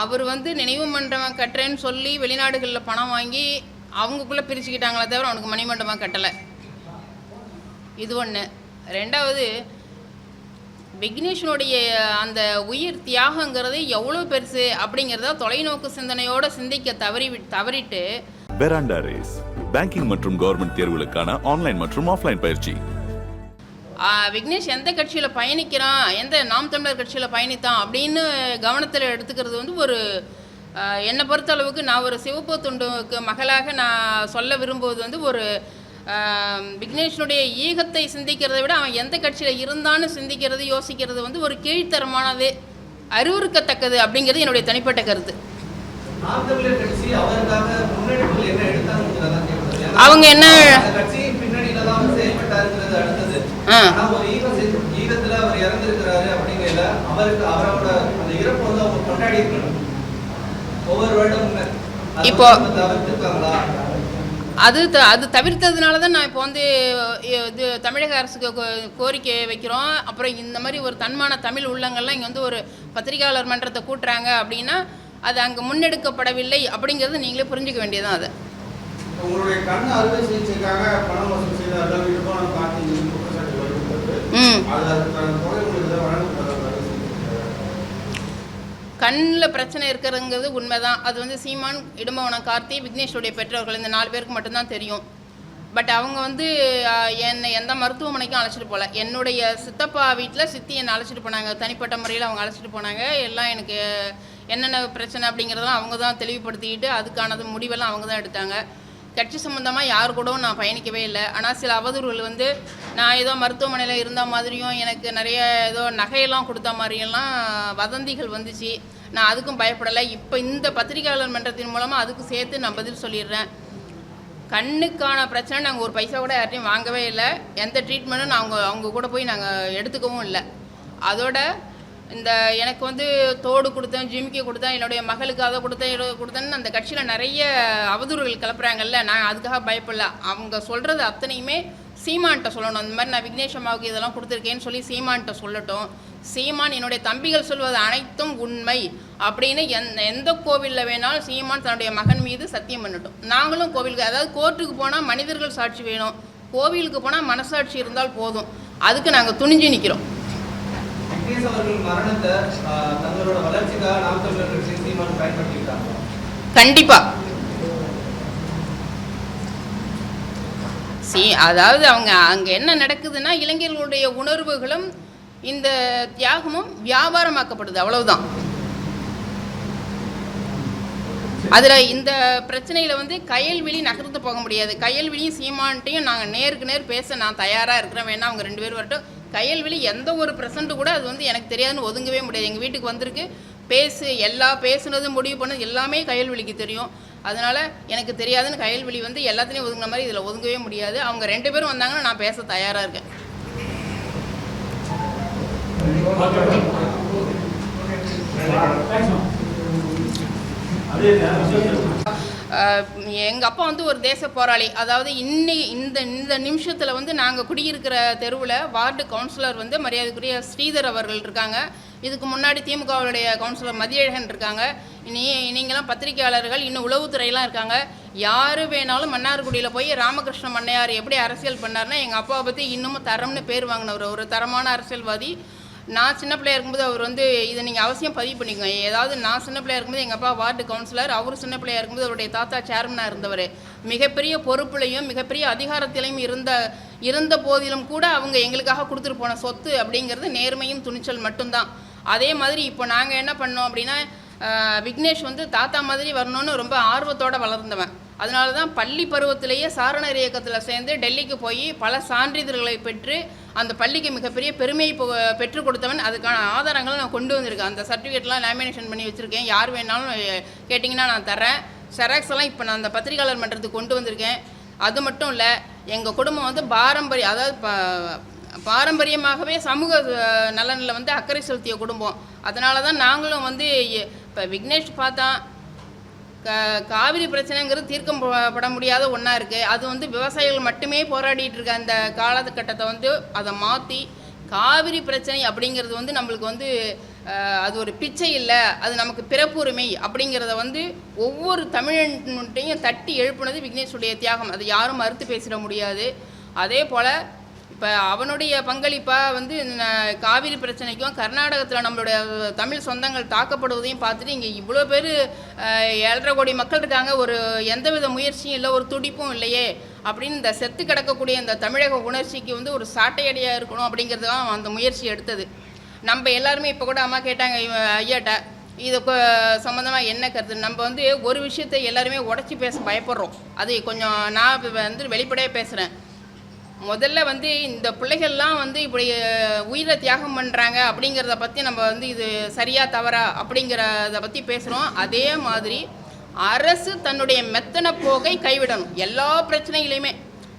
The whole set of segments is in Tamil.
அவர் வந்து நினைவு மண்டபம் கட்டுறேன்னு சொல்லி வெளிநாடுகளில் பணம் வாங்கி அவங்களுக்குள்ளே பிரிச்சுக்கிட்டாங்களே தவிர அவனுக்கு மணிமண்டபம் கட்டலை. இது ஒன்று ரெண்டாவது விக்னேஷனுடைய அந்த உயிர் தியாகங்கிறது எவ்வளோ பெருசு அப்படிங்கிறத தொலைநோக்கு சிந்தனையோடு சிந்திக்க தவறி தவறிட்டு பெராண்டா ரேஸ் பேங்கிங் மற்றும் கவர்மெண்ட் தேர்வுகளுக்கான ஆன்லைன் மற்றும் ஆஃப்லைன் பயிற்சி. விக்னேஷ் எந்த கட்சியில் பயணிக்கிறான்? எந்த நாம் தமிழர் கட்சியில் பயணித்தான்? அப்படின்னு கவனத்தில் எடுத்துக்கிறது வந்து ஒரு என்னை பொறுத்த அளவுக்கு நான் ஒரு சிவப்பு துண்டுக்கு மகளாக நான் சொல்ல விரும்புவது வந்து ஒரு விக்னேஷனுடைய ஈகத்தை சிந்திக்கிறதை விட அவன் எந்த கட்சியில் இருந்தான்னு சிந்திக்கிறது யோசிக்கிறது வந்து ஒரு கீழ்த்தரமானது அறிவுறுக்கத்தக்கது அப்படிங்கிறது என்னுடைய தனிப்பட்ட கருத்து. நாம் தமிழர் இப்போ- அது த அது தவிர்த்ததுனால தான் நான் இப்போ வந்து இது தமிழக அரசுக்கு கோரிக்கை வைக்கிறோம். அப்புறம் இந்த மாதிரி ஒரு தன்மான தமிழ் உள்ளங்கள்லாம் இங்கே வந்து ஒரு பத்திரிகையாளர் மன்றத்தை கூட்டுறாங்க அப்படின்னா அது அங்கே முன்னெடுக்கப்படவில்லை அப்படிங்கிறது நீங்களே புரிஞ்சுக்க வேண்டியதுதான் அதை. உங்களுடைய கண் அறுவை சிகிச்சைக்காக பணம் வசூல் செய்தார்கள் கண்ணில் பிரச்சனை இருக்கிறதுங்கிறது உண்மைதான். அது வந்து சீமான் இடும்பவனம் கார்த்தி விக்னேஷுடைய பெற்றோர்கள் இந்த நாலு பேருக்கு மட்டும்தான் தெரியும். பட் அவங்க வந்து என்னை எந்த மருத்துவமனைக்கும் அழைச்சிட்டு போகல என்னுடைய சித்தப்பா வீட்டில் சித்தி என்னை அழைச்சிட்டு போனாங்க. தனிப்பட்ட முறையில் அவங்க அழைச்சிட்டு போனாங்க. எல்லாம் எனக்கு என்னென்ன பிரச்சனை அப்படிங்கிறதெல்லாம் அவங்க தான் தெளிவுபடுத்திக்கிட்டு அதுக்கானது முடிவெல்லாம் அவங்க தான் எடுத்தாங்க. கட்சி சம்மந்தமாக யார் கூடவும் நான் பயணிக்கவே இல்லை. ஆனால் சில அவதூறுகள் வந்து நான் ஏதோ மருத்துவமனையில் இருந்த மாதிரியும் எனக்கு நிறைய ஏதோ நகையெல்லாம் கொடுத்த மாதிரியெல்லாம் வதந்திகள் வந்துச்சு. நான் அதுக்கும் பயப்படலை. இப்போ இந்த பத்திரிகையாளர் மன்றத்தின் மூலமாக அதுக்கு சேர்த்து நான் பதில் சொல்லிடுறேன். கண்ணுக்கான பிரச்சனை நாங்கள் ஒரு பைசா கூட யார்ட்டையும் வாங்கவே இல்லை. எந்த ட்ரீட்மெண்ட்டும் நாங்கள் அவங்க கூட போய் நாங்கள் எடுத்துக்கவும் இல்லை. அதோட இந்த எனக்கு வந்து தோடு கொடுத்தேன் ஜிமிக்கி கொடுத்தேன் என்னுடைய மகளுக்கு அதை கொடுத்தேன் இதை கொடுத்தேன்னு அந்த கட்சியில் நிறைய அவதூறுகள் கிளப்புறாங்கல்ல நான் அதுக்காக பயப்படல. அவங்க சொல்கிறது அத்தனையுமே சீமான்கிட்ட சொல்லணும். அந்த மாதிரி நான் விக்னேஷ் அம்மாவுக்கு இதெல்லாம் கொடுத்துருக்கேன்னு சொல்லி சீமான்கிட்ட சொல்லட்டும். சீமான் என்னுடைய தம்பிகள் சொல்வது அனைத்தும் உண்மை அப்படின்னு எந்த எந்த கோவிலில் வேணாலும் சீமான் தன்னுடைய மகன் மீது சத்தியம் பண்ணட்டும். நாங்களும் கோவிலுக்கு அதாவது கோர்ட்டுக்கு போனால் மனிதர்கள் சாட்சி வேணும். கோவிலுக்கு போனால் மனசாட்சி இருந்தால் போதும். அதுக்கு நாங்கள் துணிஞ்சு நிற்கிறோம் விக்னேஷ் அவர்கள் மரணத்தை தங்களோட வளர்ச்சிக்காக நாம் தமிழர் கட்சி சீமான் பயன்படுத்திட்டாங்க கண்டிப்பா. சி அதாவது அவங்க அங்கே என்ன நடக்குதுன்னா இளைஞர்களுடைய உணர்வுகளும் இந்த தியாகமும் வியாபாரமாக்கப்படுது அவ்வளவுதான். அதில் இந்த பிரச்சனையில் வந்து கயல்விழி நகர்ந்து போக முடியாது. கயல்விழியும் சீமான்ட்டையும் நாங்கள் நேருக்கு நேர் பேச நான் தயாராக இருக்கிறேன் வேணா அவங்க ரெண்டு பேரும் வரட்டும். கயல்விழி எந்த ஒரு ப்ரெசண்ட்டு கூட அது வந்து எனக்கு தெரியாதுன்னு ஒதுங்கவே முடியாது. எங்கள் வீட்டுக்கு வந்திருக்கு. பேசு எல்லா பேசுனதும் முடிவு பண்ணது எல்லாமே கயல்விழிக்கு தெரியும். அதனால் எனக்கு தெரியாதுன்னு கயல்விழி வந்து எல்லாத்துலேயும் ஒதுங்கின மாதிரி இதில் ஒதுங்கவே முடியாது. அவங்க ரெண்டு பேரும் வந்தாங்கன்னா நான் பேச தயாராக இருக்கேன். எங்கள் அப்பா வந்து ஒரு தேச போராளி. அதாவது இன்னை இந்த இந்த நிமிஷத்தில் வந்து நாங்கள் குடியிருக்கிற தெருவில் வார்டு கவுன்சிலர் வந்து மரியாதைக்குரிய ஸ்ரீதர் அவர்கள் இருக்காங்க. இதுக்கு முன்னாடி திமுகவுடைய கவுன்சிலர் மதியழகன் இருக்காங்க. நீ நீங்களாம் பத்திரிகையாளர்கள் இன்னும் உளவுத்துறையெல்லாம் இருக்காங்க. யார் வேணாலும் மன்னார்குடியில் போய் ராமகிருஷ்ண மன்னையார் எப்படி அரசியல் பண்ணார்னா எங்கள் அப்பாவை பற்றி இன்னமும் தரம்னு பேர் வாங்கினவர். ஒரு தரமான அரசியல்வாதி நான் சின்ன பிள்ளையா இருக்கும்போது அவர் வந்து இதை நீங்கள் அவசியம் பதிவு பண்ணிக்கோங்க. ஏதாவது நான் சின்ன பிள்ளையா இருக்கும்போது எங்கள் அப்பா வார்டு கவுன்சிலர் அவர் சின்ன பிள்ளையா இருக்கும்போது அவருடைய தாத்தா சேர்மனாக இருந்தவர். மிகப்பெரிய பொறுப்புலையும் மிகப்பெரிய அதிகாரத்திலையும் இருந்த இருந்த போதிலும் கூட அவங்க எங்களுக்காக கொடுத்துட்டு போன சொத்து அப்படிங்கிறது நேர்மையும் துணிச்சல் மட்டும்தான். அதே மாதிரி இப்போ நாங்கள் என்ன பண்ணோம் அப்படின்னா விக்னேஷ் வந்து தாத்தா மாதிரி வரணும்னு ரொம்ப ஆர்வத்தோட வளர்ந்தவன். அதனால தான் பள்ளி பருவத்திலேயே சாரணர் இயக்கத்தில் சேர்ந்து டெல்லிக்கு போய் பல சான்றிதழ்களை பெற்று அந்த பள்ளிக்கு மிகப்பெரிய பெருமை பெற்றுக் கொடுத்தவன் அதுக்கான ஆதாரங்களை நான் கொண்டு வந்திருக்கேன். அந்த சர்டிஃபிகேட்லாம் லேமினேஷன் பண்ணி வச்சுருக்கேன். யார் வேணாலும் கேட்டிங்கன்னா நான் தரேன் செராக்ஸ் எல்லாம் இப்போ நான் அந்த பத்திரிகையாளர் மன்றத்துக்கு கொண்டு வந்திருக்கேன். அது மட்டும் இல்லை எங்கள் குடும்பம் வந்து பாரம்பரிய அதாவது ப- பாரம்பரியமாகவே சமூக நலனில் வந்து அக்கறை செலுத்திய குடும்பம். அதனால தான் நாங்களும் வந்து இப்போ விக்னேஷ் பார்த்தா காவிரி பிரச்சனைங்கிறது தீர்க்கம் பட முடியாத ஒன்றா இருக்குது அது வந்து விவசாயிகள் மட்டுமே போராடிட்டு இருக்க அந்த காலகட்டத்தை வந்து அதை மாற்றி காவிரி பிரச்சனை அப்படிங்கிறது வந்து நம்மளுக்கு வந்து அது ஒரு பிச்சை இல்லை. அது நமக்கு பிறப்புரிமை அப்படிங்கிறத வந்து ஒவ்வொரு தமிழன்ட்டையும் தட்டி எழுப்புனது விக்னேஷுடைய தியாகம். அதை யாரும் மறுத்து பேசிட முடியாது. அதே போல் இப்போ அவனுடைய பங்களிப்பாக வந்து காவிரி பிரச்சனைக்கும் கர்நாடகத்தில் நம்மளுடைய தமிழ் சொந்தங்கள் தாக்கப்படுவதையும் பார்த்துட்டு இங்கே இவ்வளோ பேர் ஏழரை கோடி மக்கள் இருக்காங்க. ஒரு எந்தவித முயற்சியும் இல்லை ஒரு துடிப்பும் இல்லையே. அப்படின்னு இந்த செத்து கிடக்கக்கூடிய இந்த தமிழக உணர்ச்சிக்கு வந்து ஒரு சாட்டையடியாக இருக்கணும் அப்படிங்கிறது தான் அந்த முயற்சி எடுத்தது. நம்ம எல்லாருமே இப்போ கூட அம்மா கேட்டாங்க ஐயாட்ட இது சம்மந்தமாக என்ன கருத்து? நம்ம வந்து ஒரு விஷயத்தை எல்லாருமே உடச்சி பேச பயப்படுறோம். அது கொஞ்சம் நான் வந்து வெளிப்படையாக பேசுகிறேன் முதல்ல வந்து இந்த பிள்ளைகள்லாம் வந்து இப்படி உயிரை தியாகம் பண்ணுறாங்க அப்படிங்கிறத பற்றி நம்ம வந்து இது சரியாக தவறா அப்படிங்கிறத பற்றி பேசுகிறோம் அதே மாதிரி அரசு தன்னுடைய மெத்தன போகை கைவிடணும். எல்லா பிரச்சனைகளையுமே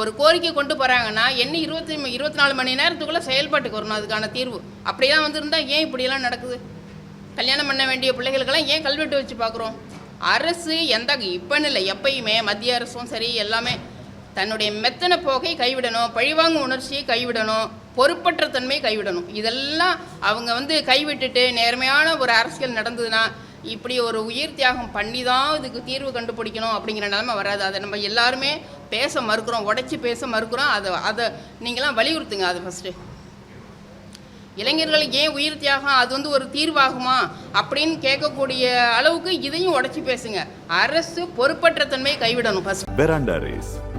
ஒரு கோரிக்கை கொண்டு போகிறாங்கன்னா என்ன இருபத்தி இருபத்தி நாலு மணி நேரத்துக்குள்ளே செயல்பாட்டுக்கு வரணும் அதுக்கான தீர்வு. அப்படியெல்லாம் வந்திருந்தால் ஏன் இப்படியெல்லாம் நடக்குது? கல்யாணம் பண்ண வேண்டிய பிள்ளைகளுக்கெல்லாம் ஏன் கல்வெட்டு வச்சு பார்க்குறோம்? அரசு எந்த இப்போன்னு இல்லை எப்பயுமே மத்திய அரசும் சரி எல்லாமே தன்னுடைய மெத்தன போக்கை கைவிடணும் பழிவாங்கும் உணர்ச்சியை கைவிடணும் பொறுப்பற்ற தன்மையை கைவிடணும். இதெல்லாம் அவங்க வந்து கைவிட்டுட்டு நேர்மையான ஒரு அரசியல் நடந்ததுன்னா இப்படி ஒரு உயிர் தியாகம் பண்ணி தான் இதுக்கு தீர்வு கண்டுபிடிக்கணும் அப்படிங்கிற நிலைமை வராது. அதை நம்ம எல்லாருமே பேச மறுக்கிறோம் உடைச்சி பேச மறுக்கிறோம். அதை அதை நீங்களாம் வலியுறுத்துங்க அதை ஃபஸ்ட்டு இளைஞர்கள் ஏன் உயிர் தியாகம் அது வந்து ஒரு தீர்வாகுமா அப்படின்னு கேட்கக்கூடிய அளவுக்கு இதையும் உடைச்சி பேசுங்க. அரசு பொறுப்பற்ற தன்மையை கைவிடணும் ஃபஸ்ட்